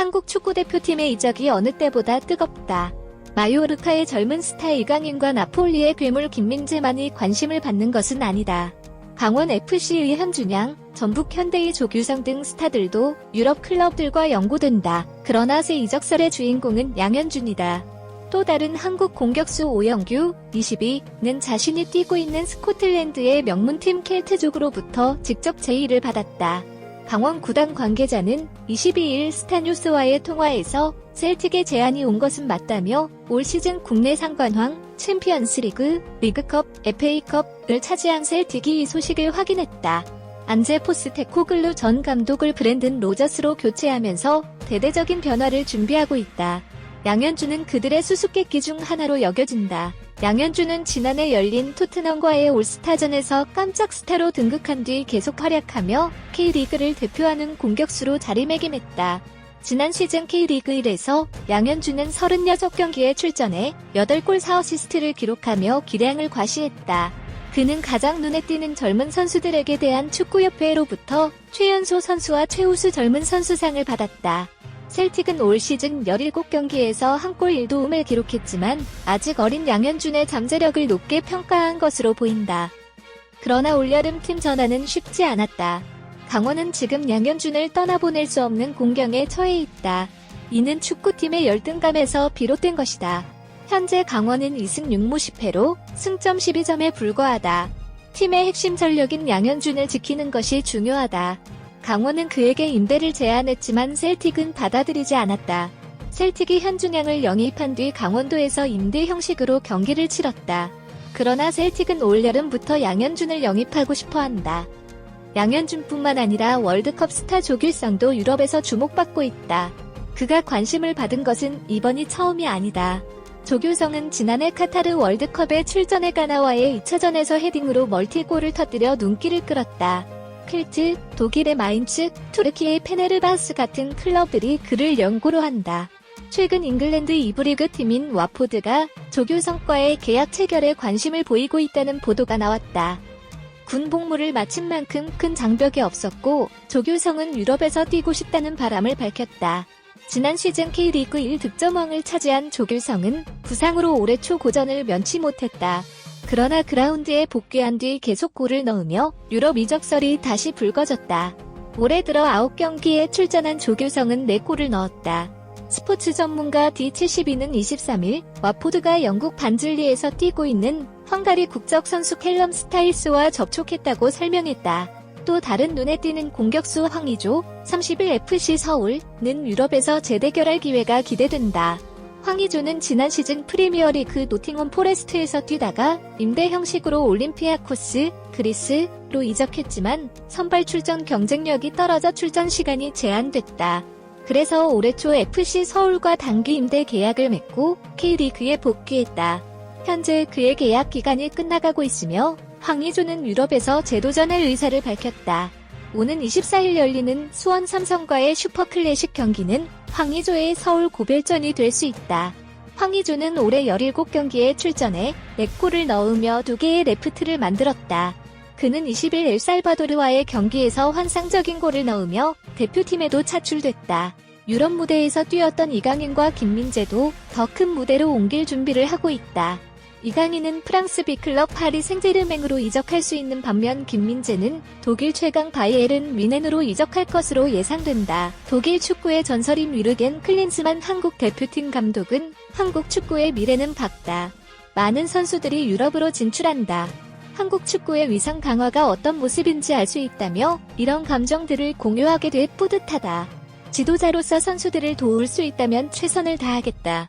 한국 축구대표팀의 이적이 어느 때보다 뜨겁다. 마요르카의 젊은 스타 이강인과 나폴리의 괴물 김민재만이 관심을 받는 것은 아니다. 강원 FC의 현준양, 전북 현대의 조규성 등 스타들도 유럽 클럽들과 연고된다. 그러나 새 이적설의 주인공은 양현준이다. 또 다른 한국 공격수 오영규, 22는 자신이 뛰고 있는 스코틀랜드의 명문팀 켈트족으로부터 직접 제의를 받았다. 강원 구단 관계자는 22일 스타뉴스와의 통화에서 셀틱의 제안이 온 것은 맞다며 올 시즌 국내 상관왕, 챔피언스리그, 리그컵, FA컵을 차지한 셀틱이 이 소식을 확인했다. 안제 포스테코글루 전 감독을 브랜든 로저스로 교체하면서 대대적인 변화를 준비하고 있다. 양현주는 그들의 수수께끼 중 하나로 여겨진다. 양현주는 지난해 열린 토트넘과의 올스타전에서 깜짝 스타로 등극한 뒤 계속 활약하며 K리그를 대표하는 공격수로 자리매김했다. 지난 시즌 K리그 1에서 양현주는 36경기에 출전해 8골 4어시스트를 기록하며 기량을 과시했다. 그는 가장 눈에 띄는 젊은 선수들에게 대한 축구협회로부터 최연소 선수와 최우수 젊은 선수상을 받았다. 셀틱은 올 시즌 17경기에서 한 골 1도움을 기록했지만 아직 어린 양현준의 잠재력을 높게 평가한 것으로 보인다. 그러나 올여름 팀 전환은 쉽지 않았다. 강원은 지금 양현준을 떠나보낼 수 없는 공경에 처해 있다. 이는 축구팀의 열등감에서 비롯된 것이다. 현재 강원은 2승 6무 10패로 승점 12점에 불과하다. 팀의 핵심 전력인 양현준을 지키는 것이 중요하다. 강원은 그에게 임대를 제안했지만 셀틱은 받아들이지 않았다. 셀틱이 현준양을 영입한 뒤 강원도에서 임대 형식으로 경기를 치렀다. 그러나 셀틱은 올여름부터 양현준을 영입하고 싶어 한다. 양현준뿐만 아니라 월드컵 스타 조길성도 유럽에서 주목받고 있다. 그가 관심을 받은 것은 이번이 처음이 아니다. 조규성은 지난해 카타르 월드컵에 출전해 가나와의 2차전에서 헤딩으로 멀티골을 터뜨려 눈길을 끌었다. 킬트, 독일의 마인츠, 투르키의 페네르바스 같은 클럽들이 그를 연고로 한다. 최근 잉글랜드 2부 리그 팀인 와포드가 조규 성과의 계약 체결에 관심을 보이고 있다는 보도가 나왔다. 군 복무를 마친 만큼 큰 장벽이 없었고 조규성은 유럽에서 뛰고 싶다는 바람을 밝혔다. 지난 시즌 K리그 1 득점왕을 차지한 조규성은 부상으로 올해 초 고전을 면치 못했다. 그러나 그라운드에 복귀한 뒤 계속 골을 넣으며 유럽 이적설이 다시 불거졌다. 올해 들어 9경기에 출전한 조규성은 4골을 넣었다. 스포츠 전문가 D72는 23일 와포드가 영국 반즐리에서 뛰고 있는 헝가리 국적 선수 캘럼 스타일스와 접촉했다고 설명했다. 또 다른 눈에 띄는 공격수 황의조 30일 FC 서울은 유럽에서 재대결할 기회가 기대된다. 황의조는 지난 시즌 프리미어리그 노팅엄 포레스트에서 뛰다가 임대 형식으로 올림피아코스 그리스로 이적했지만 선발 출전 경쟁력이 떨어져 출전 시간이 제한됐다. 그래서 올해 초 FC 서울과 단기 임대 계약을 맺고 K리그에 복귀했다. 현재 그의 계약 기간이 끝나가고 있으며 황의조는 유럽에서 재도전할 의사를 밝혔다. 오는 24일 열리는 수원 삼성과의 슈퍼클래식 경기는 황의조의 서울 고별전이 될 수 있다. 황의조는 올해 17경기에 출전해 4골을 넣으며 2개의 레프트를 만들었다. 그는 20일 엘살바도르와의 경기에서 환상적인 골을 넣으며 대표팀에도 차출됐다. 유럽 무대에서 뛰었던 이강인과 김민재도 더 큰 무대로 옮길 준비를 하고 있다. 이강인은 프랑스 B클럽 파리 생제르맹으로 이적할 수 있는 반면 김민재는 독일 최강 바이에른 뮌헨으로 이적할 것으로 예상된다. 독일 축구의 전설인 위르겐 클린스만 한국 대표팀 감독은 한국 축구의 미래는 밝다. 많은 선수들이 유럽으로 진출한다. 한국 축구의 위상 강화가 어떤 모습인지 알 수 있다며 이런 감정들을 공유하게 돼 뿌듯하다. 지도자로서 선수들을 도울 수 있다면 최선을 다하겠다.